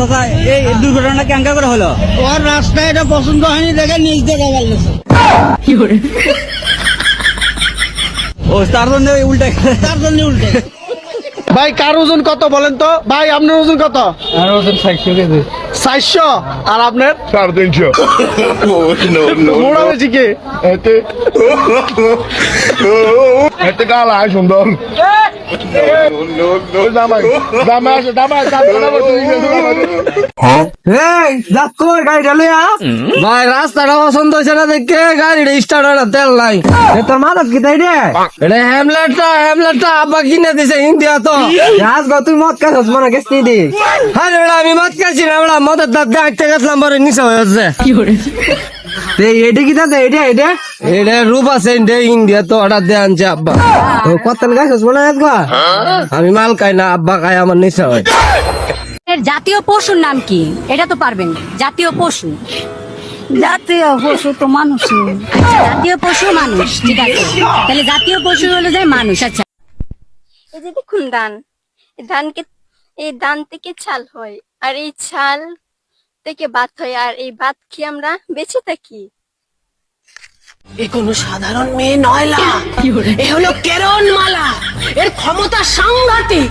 দাদা এই দুর্ঘটনা কেঙ্কা করে হলো ওর রাস্তায় এটা পছন্দ হয়নি দেখে নিজ দেখে ফেলছে ও তার জন্য উল্টা তার জন্য উল্টে ভাই কার ওজন কত বলেন তো? ভাই আপনার ওজন কত? আর ওজন সাইকেল কেজি। চারশো? আর আপনার? সাড়ে তিনশো। মোড়া বেশি কে? এতে এতে আয় সুন্দর। ভাই রাস্তাটা পছন্দ হয়েছে না দেখে গাড়িটা স্টার্ট হয় না তেল নাই তোর মাদক কি তাই রে এটা হ্যামলেটটা হ্যামলেটটা আব্বা কিনে দিছে ইন্ডিয়া তো আজ গো তুই মদ খাস মনে গেছি দি বেড়া আমি মদ খাইছি না মদের দাঁত দেখতে গেছিলাম পরে নিশা হয়ে যাচ্ছে এই এটা কি দাদা? এটা এটা এটা রূপ আছে ইন্ডিয়া তো অর্ডার দিয়ে আনছে আব্বা। ও কত গাছ মনে একবার? আমি মাল খাই না আব্বা খাই আমার নিশা হয়। এর জাতীয় পশুর নাম কি? এটা তো পারবেন। জাতীয় পশু। জাতীয় পশু তো মানুষ জাতীয় পশু মানুষ ঠিক আছে। তাহলে জাতীয় পশু হলো যে মানুষ আচ্ছা। এই যে দেখুন ধান। এই ধানকে এই ধান থেকে ছাল হয়। আর এই ছাল থেকে ভাত হয় আর এই ভাত খেয়ে আমরা বেঁচে থাকি? এ কোনো সাধারণ মেয়ে নয়লা এ হলো কেরন মালা এর ক্ষমতা সাংঘাতিক।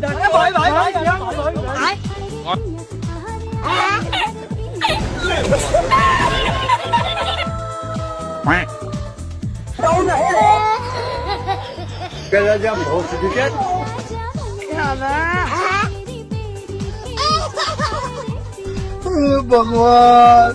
bởi bởi bởi bởi đâu này cái là dâm bộ sự chết Bông hoa